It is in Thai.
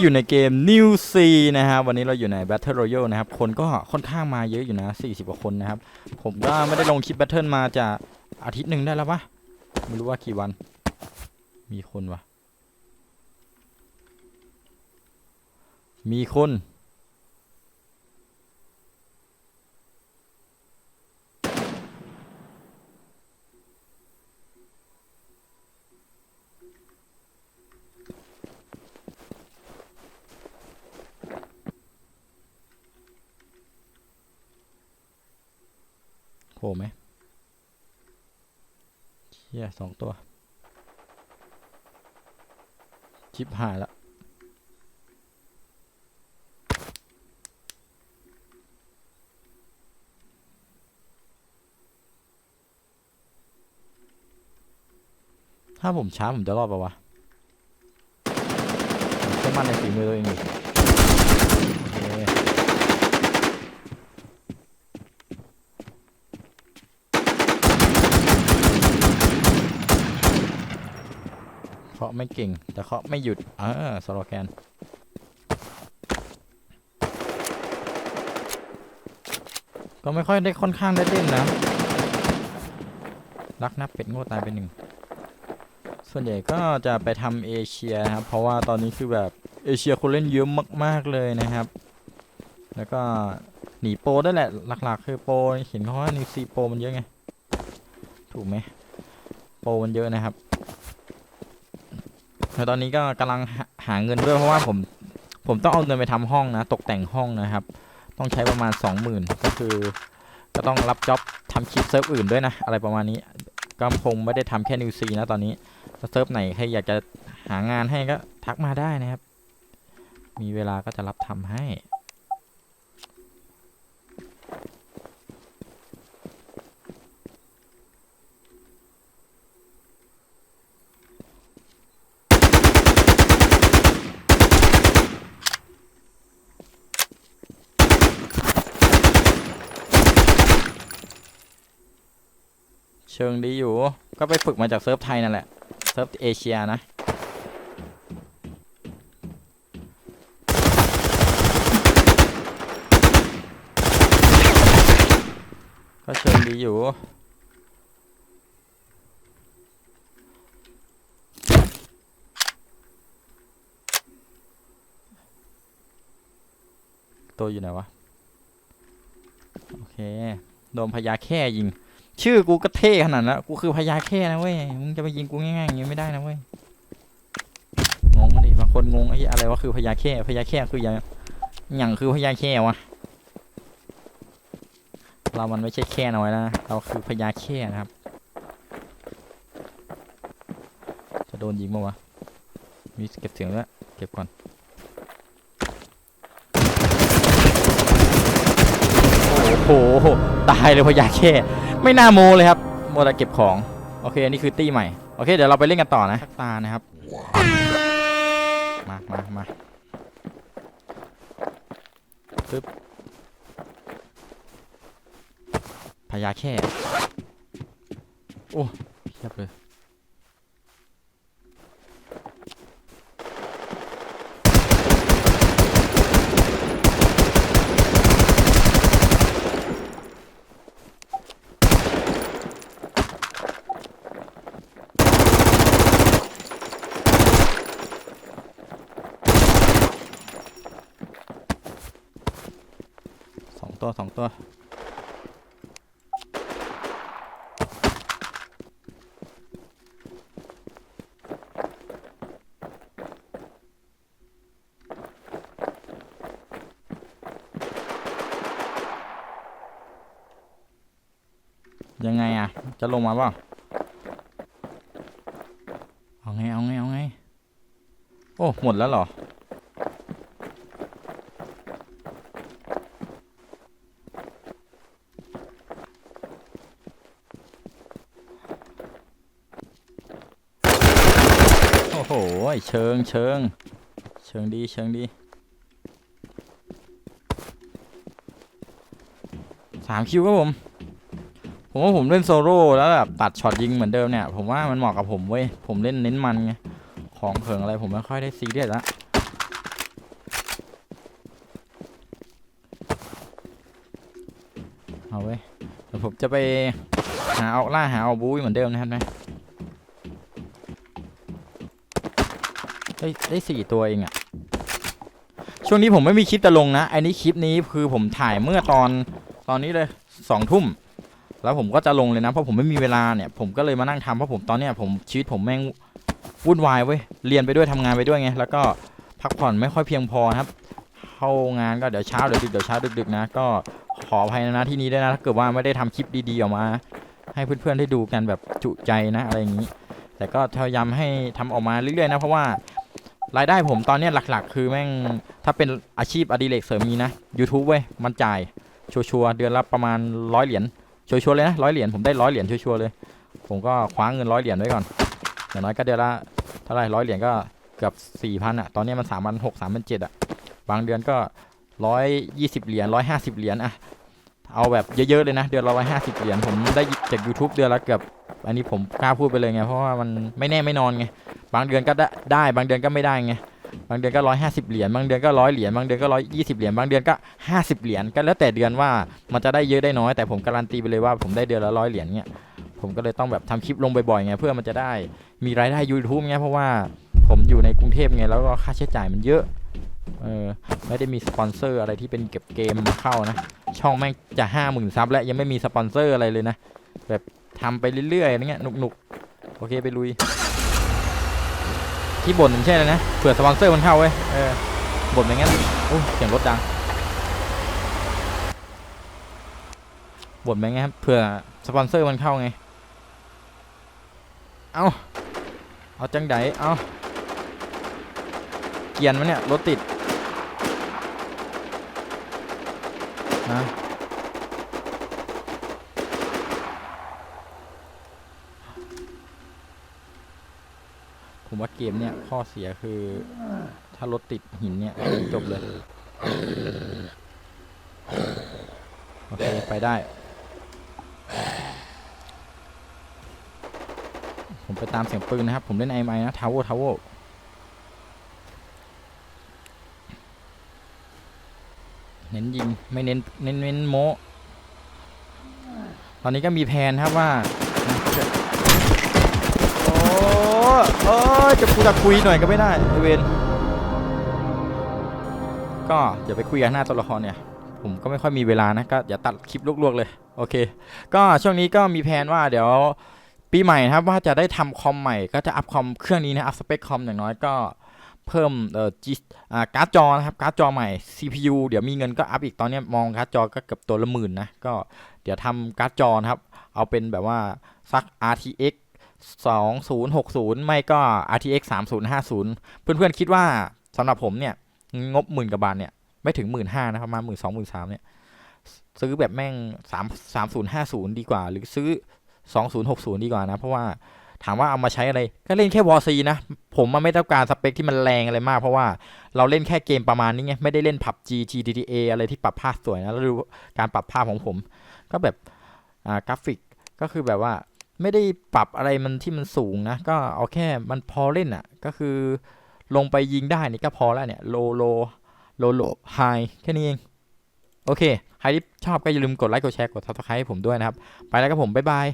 อยู่ในเกม New C นะครับวันนี้เราอยู่ใน Battle Royale นะครับ คนก็ค่อนข้างมาเยอะอยู่นะ 40 กว่าคนนะครับ ผมก็ไม่ได้ลงคลิป Battle มาจะอาทิตย์หนึ่งได้แล้ววะไม่รู้ว่ากี่วัน มีคนวะมีคน ผล่ไหมเชี่ยสองตัว ชิปหายละถ้าผมช้าผมจะรอดปะวะผมเชื่อมั่นในฝีมือตัวเองอยู่โอเค เคาะไม่เก่ง แต่เคาะไม่หยุดเออสโลแกนก็ไม่ค่อยได้ค่อนข้างได้เล่นนะ รักนับเป็ดโง่ตายไปหนึ่ง ส่วนใหญ่ก็จะไปทำเอเชียครับ เพราะว่าตอนนี้คือแบบเอเชียคนเล่นเยอะมาก ๆ เลยนะครับ แล้วก็หนีโปรได้แหละ หลัก ๆ คือโปรเห็นเขาว่านิวซีโปรมันเยอะไง ถูกไหมโปรมันเยอะนะครับ ตอนนี้ก็กำลังหาเงินด้วยเพราะว่าผมผมต้องเอาเงินไปทำห้องนะ ตกแต่งห้องนะครับ ต้องใช้ประมาณ 20,000 ก็คือ ก็ต้องรับจ็อบทำคลิปเซิร์ฟอื่นด้วยนะ อะไรประมาณนี้ก็คงไม่ได้ทำแค่นิวซีนะตอนนี้เซิร์ฟไหนใครอยากจะหางานให้ก็ทักมาได้นะครับ มีเวลาก็จะรับทำให้ เชิงดีอยู่ ก็ไปฝึกมาจากเซิร์ฟไทยนั่นแหละ เซิร์ฟเอเชียนะ ก็เชิงดีอยู่ตัวอยู่ไหนวะ โอเค โดนพญาแค่ยิง ชื่อกูก็เท่ขนาดนั้นกูคือพญาแค่นะเว้ย มึงจะไปยิงกูง่ายๆอย่างงี้ไม่ได้นะเว้ย งงมาดิบางคนงงไอ้อะไรวะคือพญาแค่พญาแค่คืออย่างอย่างคือพญาแค่วะ เรามันไม่ใช่แค่น้อยนะ เราคือพญาแค่นะครับ จะโดนยิงมั้าวะ มีเก็บเสียงด้ว เก็บก่อน โหตายเลยพญาแค่ไม่น่าโมเลยครับโมแต่เก็บของโอเคอันนี้คือตี้ใหม่โอเคเดี๋ยวเราไปเล่นกันต่อนะทักตานะครับมามามาปึ๊บพญาแค่โอ้เทียบเลย ตัวสองตัวยังไงอะ จะลงมาเปล่าเอาไง เอาไง เอาไง โอ้ หมดแล้วเหรอ ยเชิงเชิงเชิงดีเชิงดีสามคิวครับผม ผมว่าผมเล่นโซโล่แล้วแบบตัดช็อตยิงเหมือนเดิมเนี่ย ผมว่ามันเหมาะกับผมเว้ย ผมเล่นเน้นมันไง ของเขิงอะไรผมไม่ค่อยได้ซีเรียสละเอาเว้เดี๋ยวผมจะไปหาเอาล่าหาเอาบู๊เหมือนเดิมนะครับนะ ได้ได้สี่ตัวเองอะช่วงนี้ผมไม่มีคลิปจะลงนะไอ้นี้คลิปนี้คือผมถ่ายเมื่อตอนตอนนี้เลยสองทุ่มแล้วผมก็จะลงเลยนะเพราะผมไม่มีเวลาเนี่ยผมก็เลยมานั่งทำเพราะผมตอนเนี้ยผมชีวิตผมแม่งวุ่นวายเว้ยเรียนไปด้วยทำงานไปด้วยไงแล้วก็พักผ่อนไม่ค่อยเพียงพอครับเข้างานก็เดี๋ยวเช้าเดี๋ยวดึกเดี๋ยวเช้าดึกๆนะก็ขออภัยนะที่นี้ด้วยนะถ้าเกิดว่าไม่ได้ทำคลิปดีๆออกมา ให้เพื่อนๆได้ดูกันแบบจุใจนะอะไรอย่างนี้ แต่ก็พยายามให้ทำออกมาเรื่อยๆนะเพราะว่า รายได้ผมตอนนี้หลักๆ คือแม่งถ้าเป็นอาชีพอดิเรกเสริมมีนะ YouTube เว้ยมันจ่ายชัวร์ๆเดือนละประมาณร้อยเหรียญชัวร์ๆเลยนะร้อยเหรียญผมได้ร้อยเหรียญชัวร์ๆเลย ผมก็คว้าเงินร้อยเหรียญไว้ก่อนอย่างน้อยก็เดือนละเท่าไหรร้อยเหรียญก็เกือบสี่พันอะตอนนี้มันสามพันหกสามพันเจ็ดอะบางเดือนก็ร้อยยี่สิบเหรียญร้อยห้าสิบเหรียญอะเอาแบบเยอะๆเลยนะ เดือนละร้อยห้าสิบเหรียญผมได้จาก YouTube เดือนละเกือบอันนี้ผมกล้าพูดไปเลยไงเพราะว่ามันไม่แน่ไม่นอนไง บางเดือนก็ได้ได้บางเดือนก็ไม่ได้ไงบางเดือนก็ร้อยห้าสิบเหรียญบางเดือนก็ร้อยเหรียญบางเดือนก็ร้อยยี่สิบเหรียญบางเดือนก็ห้าสิบเหรียญก็แล้วแต่เดือนว่ามันจะได้เยอะได้น้อยแต่ผมการันตีไปเลยว่าผมได้เดือนละร้อยเหรียญเนี่ยผมก็เลยต้องแบบทำคลิปลงบ่อยๆไงเพื่อมันจะได้มีรายได้ YouTube ไงเพราะว่าผมอยู่ในกรุงเทพไงแล้วก็ค่าใช้จ่ายมันเยอะเออไม่ได้มีสปอนเซอร์อะไรที่เป็นเก็บเกมมาเข้านะ ช่องแม่งจะห้าหมื่นซับแล้วยังไม่มีสปอนเซอร์อะไรเลยนะ แบบทำไปเรื่อยๆอะไรเงี้ยหนุกๆ โอเคไปลุย ที่บ่นไม่ใช่เลยนะเผื่อสปอนเซอร์มันเข้าเว้ยเออบ่นอย่างงั้นโอ้ยเสียงรถดังบ่นไปไงครับเผื่อสปอนเซอร์มันเข้าไงเอาเอาจังไดเอาเกียนมันเนี่ยรถติดนะ ผมว่าเกมเนี่ยข้อเสียคือถ้ารถติดหินเนี่ยจบเลย โอเค ไปได้ ผมไปตามเสียงปืนนะครับ ผมเล่นไอไมนะทาวเวอร์ทาวเวอร์เน้นยิง ไม่เน้นเน้นเน้นโมตอนนี้ก็มีแผนครับว่า โอ้จะกูจะคุยหน่อยก็ไม่ได้ไอเวนก็อย่าไปคุยกันหน้าตัวละครเนี่ย ผมก็ไม่ค่อยมีเวลานะก็อย่าตัดคลิปลวกๆเลย โอเค ก็ช่วงนี้ก็มีแผนว่าเดี๋ยวปีใหม่นะครับว่าจะได้ทำคอมใหม่ก็จะอัพคอมเครื่องนี้นะอัพสเปคคอมอย่างน้อยก็เพิ่มเอ่อจีอ่าการ์ดจอนะครับการ์ดจอใหม่ CPU เดี๋ยวมีเงินก็อัพอีกตอนนี้มองการ์ดจอก็เกือบตัวละหมื่นนะก็เดี๋ยวทำการ์ดจอนะครับ เอาเป็นแบบว่าสัก RTX 2060 ไม่ก็ RTX 3050 เพื่อนๆคิดว่าสำหรับผมเนี่ย งบหมื่นกว่าบาทเนี่ย ไม่ถึงหมื่นห้านะประมาณหมื่นสองหมื่นสามเนี่ย ซื้อแบบแม่งสามสามศูนย์ห้าศูนย์ดีกว่า หรือซื้อ2060ดีกว่านะ เพราะว่าถามว่าเอามาใช้อะไร ก็เล่นแค่วอซีนะ ผมมันไม่ต้องการสเปคที่มันแรงอะไรมาก เพราะว่าเราเล่นแค่เกมประมาณนี้ไง ไม่ได้เล่น PUBG GTA อะไรที่ปรับภาพสวยนะแล้วดูการปรับภาพของผม ก็แบบอ่ากราฟิกก็คือแบบว่า ไม่ได้ปรับอะไรมันที่มันสูงนะ ก็เอาแค่มันพอเล่นอะ่ะ ก็คือลงไปยิงได้นี่ก็พอแล้วเนี่ยโลโลโลโลไฮแค่นี้เอง โอเค ใครที่ชอบก็อย่าลืมกดไลค์กดแชร์กด subscribe ให้ผมด้วยนะครับ ไปแล้วครับผม บ๊ายบาย